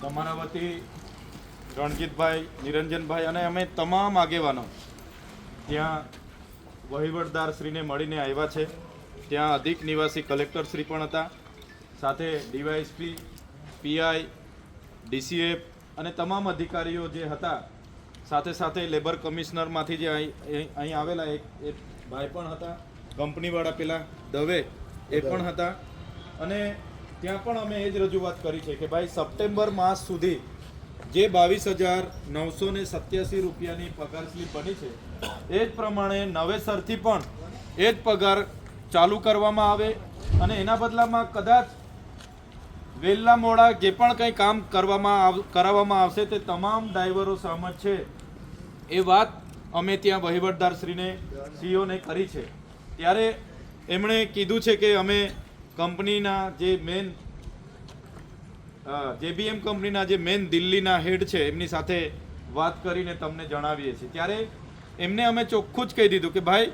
તમારા વતી રણજીતભાઈ, નિરંજનભાઈ અને અમે તમામ આગેવાનો ત્યાં વહીવટદાર શ્રીને મળીને આવ્યા છે. ત્યાં અધિક નિવાસી કલેક્ટરશ્રી પણ હતા. સાથે ડીવાયએસપી, પીઆઈ ડીસીએફ અને તમામ અધિકારીઓ જે હતા, સાથે સાથે લેબર કમિશનરમાંથી જે અહીં આવેલા એક ભાઈ પણ હતા. કંપનીવાળા પેલા દવે એ પણ હતા. અને ત્યાં પણ અમે એ જ રજૂઆત કરી છે કે ભાઈ સપ્ટેમ્બર માસ સુધી જે બાવીસ હજાર નવસો ને સત્યાસી રૂપિયાની પગાર સ્લીપ બની છે, એ જ પ્રમાણે નવેસરથી પણ એ જ પગાર ચાલુ કરવામાં આવે અને એના બદલામાં કદાચ વહેલા મોડા જે પણ કંઈ કામ કરવામાં કરાવવામાં આવશે તે તમામ ડ્રાઈવરો સહમત છે એ વાત અમે ત્યાં વહીવટદારશ્રીને, સીઓને કરી છે. ત્યારે એમણે કીધું છે કે અમે કંપનીના જે મેન જેબીએમ કંપનીના જે મેન દિલ્હીના હેડ છે, એમની સાથે વાત કરીને તમને જણાવીએ છીએ. ત્યારે એમને અમે ચોખ્ખું જ કહી દીધું કે, ભાઈ,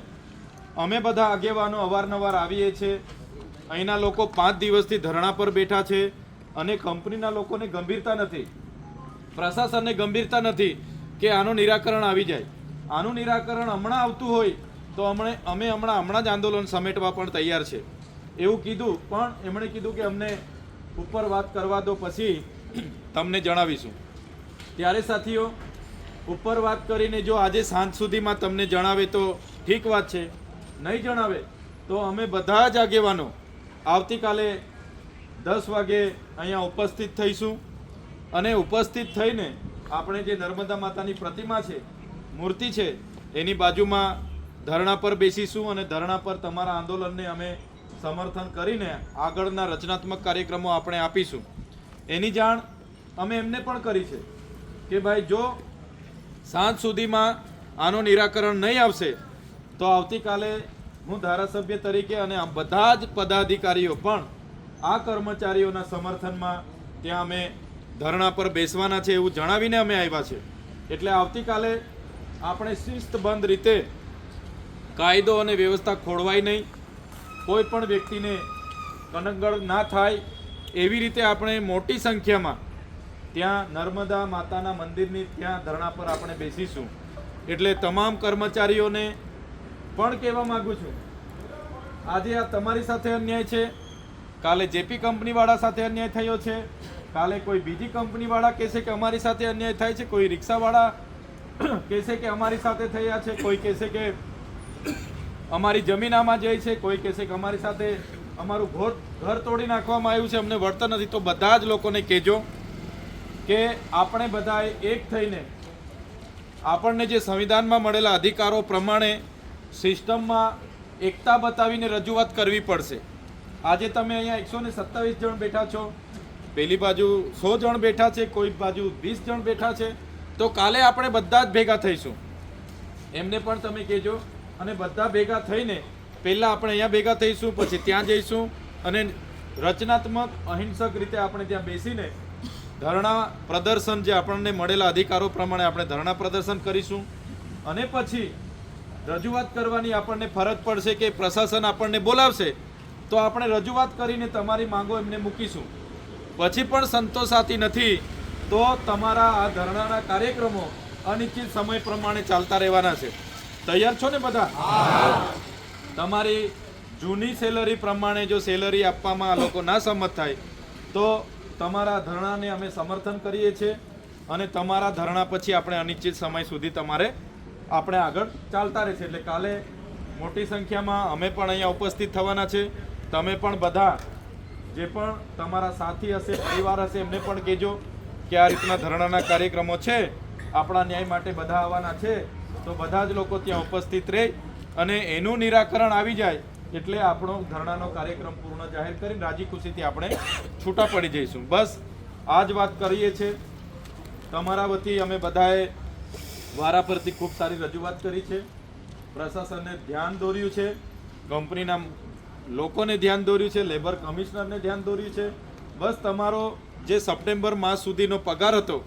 અમે બધા આગેવાનો અવારનવાર આવીએ છીએ. અહીંના લોકો પાંચ દિવસથી ધરણા પર બેઠા છે અને કંપનીના લોકોને ગંભીરતા નથી. પ્રશાસનને ગંભીરતા નથી કે આનું નિરાકરણ આવી જાય. આનું નિરાકરણ હમણાં આવતું હોય તો હમણે અમે હમણાં હમણાં જ આંદોલન સમેટવા પણ તૈયાર છે. એવું કીધું, પણ એમણે કીધું કે અમને ઉપર વાત કરવા દો પછી તમને જણાવીશું. ત્યારે સાથીઓ, ઉપર વાત કરીને જો આજે સાંજ સુધીમાં તમને જણાવે તો ઠીક વાત છે. નહીં જણાવે, તો અમે બધા જ આગેવાનો આવતીકાલે દસ વાગે અહીંયા ઉપસ્થિત થઈશું. અને ઉપસ્થિત થઈને આપણે જે નર્મદા માતાની પ્રતિમા છે, મૂર્તિ છે, એની બાજુમાં ધરણા પર બેસીશું અને ધરણા પર તમારા આંદોલનને અમે સમર્થન કરીને આગળના રચનાત્મક કાર્યક્રમો આપણે આપીશું. એની જાણ અમે એમને પણ કરી છે કે ભાઈ જો સાંજ સુધીમાં આનું નિરાકરણ નહીં આવશે, તો આવતીકાલે હું ધારાસભ્ય તરીકે અને આ બધા જ પદાધિકારીઓ પણ આ કર્મચારીઓના સમર્થનમાં ત્યાં અમે ધરણા પર બેસવાના છે એવું જણાવીને અમે આવ્યા છે. એટલે આવતીકાલે આપણે શિસ્તબંધ રીતે કાયદો અને વ્યવસ્થા ખોળવાય નહીં. કોઈ પણ વ્યક્તિને કનકગઢ ના થાય, એવી રીતે આપણે મોટી સંખ્યામાં ત્યાં નર્મદા માતાના મંદિરની ત્યાં ધરણા પર આપણે બેસીશું. એટલે તમામ કર્મચારીઓને પણ કહેવા માગું છું, આજે આ તમારી સાથે અન્યાય છે, કાલે જેપી કંપનીવાળા સાથે અન્યાય થયો છે, કાલે કોઈ બીજી કંપનીવાળા કહેશે કે અમારી સાથે અન્યાય થાય છે, કોઈ રિક્ષાવાળા કહેશે કે અમારી સાથે થયા છે, કોઈ કહેશે કે અમારી જમીન આમાં જાય છે, કોઈ કહેશે કે અમારી સાથે અમારું ઘર ઘર તોડી નાખવામાં આવ્યું છે, અમને વળતર નથી. તો બધા જ લોકોને કહેજો કે આપણે બધાએ એક થઈને આપણને જે સંવિધાનમાં મળેલા અધિકારો પ્રમાણે સિસ્ટમમાં એકતા બતાવીને રજૂઆત કરવી પડશે. આજે તમે અહીંયા એકસો ને સત્તાવીસ જણ બેઠા છો. પેલી બાજુ સો જણ બેઠા છે, કોઈ બાજુ વીસ જણ બેઠા છે. તો કાલે આપણે બધા જ ભેગા થઈશું. એમને પણ તમે કહેજો અને બધા ભેગા થઈને પહેલાં આપણે અહીંયા ભેગા થઈશું, પછી ત્યાં જઈશું અને રચનાત્મક અહિંસક રીતે આપણે ત્યાં બેસીને ધરણા પ્રદર્શન જે આપણને મળેલા અધિકારો પ્રમાણે આપણે ધરણા પ્રદર્શન કરીશું. અને પછી રજૂઆત કરવાની આપણને ફરજ પડશે કે પ્રશાસન આપણને બોલાવશે, તો આપણે રજૂઆત કરીને તમારી માંગો એમને મૂકીશું. પછી પણ સંતોષાતી નથી, તો તમારા આ ધરણાના કાર્યક્રમો અનિશ્ચિત સમય પ્રમાણે ચાલતા રહેવાના છે. તૈયાર છો ને બધા? તમારી જૂની સેલરી પ્રમાણે જો સેલરી આપવામાં આ લોકો ના સંમત થાય, તો તમારા ધરણાને અમે સમર્થન કરીએ છીએ અને તમારા ધરણા પછી આપણે અનિશ્ચિત સમય સુધી તમારે આપણે આગળ ચાલતા રહેશે. એટલે કાલે મોટી સંખ્યામાં અમે પણ અહીંયા ઉપસ્થિત થવાના છે. તમે પણ બધા જે પણ તમારા સાથી હશે, પરિવાર હશે, એમને પણ કહેજો કે આ રીતના ધરણાના કાર્યક્રમો છે. આપણા ન્યાય માટે બધા આવવાના છે, તો બધા જ લોકો ત્યાં ઉપસ્થિત રહે અને એનું નિરાકરણ આવી જાય એટલે આપણો ધરણાનો કાર્યક્રમ પૂર્ણ જાહેર કરીને રાજી ખુશીથી આપણે છૂટા પડી જઈશું. બસ, આ જ વાત કરીએ છીએ તમારા વતી અમે બધાએ વારા પરથી ખૂબ સારી રજૂઆત કરી છે. પ્રશાસનને ધ્યાન દોર્યું છે. કંપનીના લોકોને ધ્યાન દોર્યું છે. લેબર કમિશનરને ધ્યાન દોર્યું છે. બસ, તમારો જે સપ્ટેમ્બર માસ સુધીનો પગાર હતો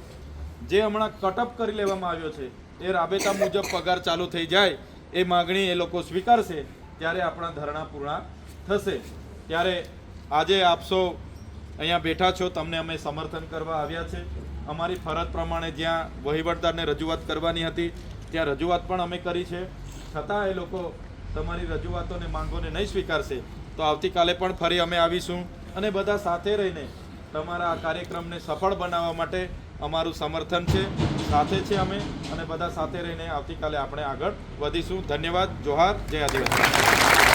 જે હમણાં કટઅપ કરી લેવામાં આવ્યો છે, એ રાબેતા મુજબ પગાર ચાલુ થઈ જાય એ માગણી એ લોકો સ્વીકારશે ત્યારે આપણા ધરણા પૂર્ણ થશે. ત્યારે આજે આપસો અહીંયા બેઠા છો, તમને અમે સમર્થન કરવા આવ્યા છે. અમારી ફરજ પ્રમાણે જ્યાં વહીવટદારને રજૂઆત કરવાની હતી, ત્યાં રજૂઆત પણ અમે કરી છે. છતાં એ લોકો તમારી રજૂઆતોને માંગોને નહીં સ્વીકારશે. તો આવતીકાલે પણ ફરી અમે આવીશું અને બધા સાથે રહીને તમારા આ કાર્યક્રમને સફળ બનાવવા માટે અમારું સમર્થન છે, સાથે છે અમે અને બધા સાથે રહીને આવતીકાલે આપણે આગળ વધીશું. ધન્યવાદ, જોહાર, જય આદિવાસી.